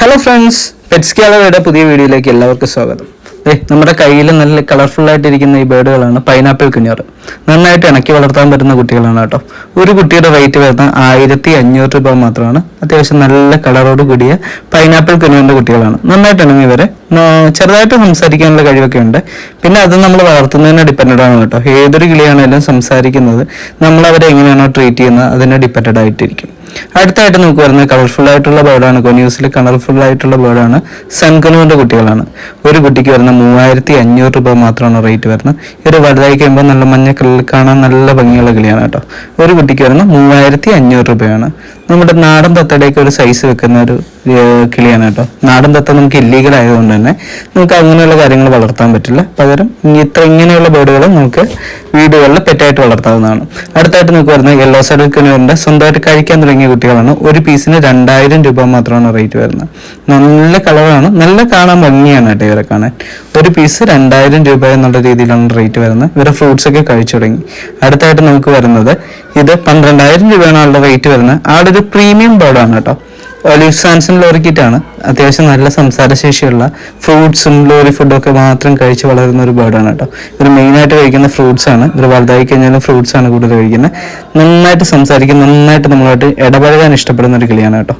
Hello friends pets ഗ്യാലറിയുടെ പുതിയ വീഡിയോയിലേക്ക് എല്ലാവർക്കും സ്വാഗതം. ഏ നമ്മുടെ കയ്യിൽ നല്ല കളർഫുൾ ആയിട്ടിരിക്കുന്ന ഈ ബേഡുകളാണ് പൈനാപ്പിൾ കുഞ്ഞോറ്. നന്നായിട്ട് ഇണക്കി വളർത്താൻ പറ്റുന്ന കുട്ടികളാണ് കേട്ടോ. ഒരു കുട്ടിയുടെ റേറ്റ് വരുന്ന ആയിരത്തി അഞ്ഞൂറ് രൂപ മാത്രമാണ്. അത്യാവശ്യം നല്ല കളറോട് കൂടിയ പൈനാപ്പിൾ കുഞ്ഞോറിന്റെ കുട്ടികളാണ്. നന്നായിട്ട് ഇണങ്ങി ഇവരെ ചെറുതായിട്ട് സംസാരിക്കാനുള്ള കഴിവൊക്കെ ഉണ്ട്. പിന്നെ അത് നമ്മൾ വളർത്തുന്നതിനെ ഡിപ്പെൻഡ് ആണ് കേട്ടോ. ഏതൊരു കിളിയാണെങ്കിലും സംസാരിക്കുന്നത് നമ്മൾ അവരെ എങ്ങനെയാണോ ട്രീറ്റ് ചെയ്യുന്നത് അതിനെ ഡിപ്പെൻഡ് ആയിട്ടിരിക്കും. അടുത്തായിട്ട് നമുക്ക് വരുന്നത് കളർഫുൾ ആയിട്ടുള്ള ബേർഡാണ് കൊന്യൂസിൽ കളർഫുൾ ആയിട്ടുള്ള ബേർഡാണ് സൺകനുവിന്റെ കുട്ടികളാണ്. ഒരു കുട്ടിക്ക് വരുന്ന മൂവായിരത്തി അഞ്ഞൂറ് രൂപ മാത്രമാണ് റേറ്റ് വരുന്നത്. ഇവർ വലുതായി കഴിയുമ്പോൾ നല്ല മഞ്ഞ കാണാൻ നല്ല ഭംഗിയുള്ള കിളിയാണ് കേട്ടോ. ഒരു കുട്ടിക്ക് വരുന്ന മൂവായിരത്തി അഞ്ഞൂറ് രൂപയാണ്. നമ്മുടെ നാടൻ തത്തയുടെയൊക്കെ ഒരു സൈസ് വെക്കുന്ന ഒരു കിളിയാണ് കേട്ടോ. നാടൻ തത്ത നമുക്ക് ഇല്ലീഗൽ ആയതുകൊണ്ട് തന്നെ നമുക്ക് അങ്ങനെയുള്ള കാര്യങ്ങൾ വളർത്താൻ പറ്റില്ല. പകരം ഇത്ര ഇങ്ങനെയുള്ള ബേർഡുകൾ നമുക്ക് വീടുകളിൽ പെറ്റായിട്ട് വളർത്താവുന്നതാണ്. അടുത്തായിട്ട് നമുക്ക് വരുന്നത് യെല്ലോ സൈഡ് കിണറിന്റെ സ്വന്തമായിട്ട് കഴിക്കാൻ തുടങ്ങിയ കുട്ടികളാണ്. ഒരു പീസിന് രണ്ടായിരം രൂപ മാത്രമാണ് റേറ്റ് വരുന്നത്. നല്ല കളറാണ് നല്ല കാണാൻ ഭംഗിയാണ് കേട്ടോ ഇവരെ കാണാൻ. ഒരു പീസ് രണ്ടായിരം രൂപ എന്നുള്ള രീതിയിലാണ് റേറ്റ് വരുന്നത്. ഇവരെ ഫ്രൂട്ട്സ് ഒക്കെ കഴിച്ചു തുടങ്ങി. അടുത്തായിട്ട് നമുക്ക് വരുന്നത് ഇത് പന്ത്രണ്ടായിരം രൂപയാണ് ആളുടെ റേറ്റ് വരുന്നത്. ഒരു പ്രീമിയം ബേർഡാണ് കേട്ടോ. ഒലിവ് ലോറി കിറ്റാണ് അത്യാവശ്യം നല്ല സംസാരശേഷിയുള്ള ഫ്രൂട്ട്സും ലോറി ഫുഡും ഒക്കെ മാത്രം കഴിച്ച് വളരുന്ന ഒരു ബേർഡാണ് കേട്ടോ. ഇവർ മെയിനായിട്ട് കഴിക്കുന്ന ഫ്രൂട്ട്സ് ആണ്. ഇവർ വലുതായി കഴിഞ്ഞാലും ഫ്രൂട്ട്സ് ആണ് കൂടുതൽ കഴിക്കുന്നത്. നന്നായിട്ട് സംസാരിക്കും നന്നായിട്ട് നമ്മളായിട്ട് ഇടപഴകാൻ ഇഷ്ടപ്പെടുന്ന ഒരു കിളിയാണ് കേട്ടോ.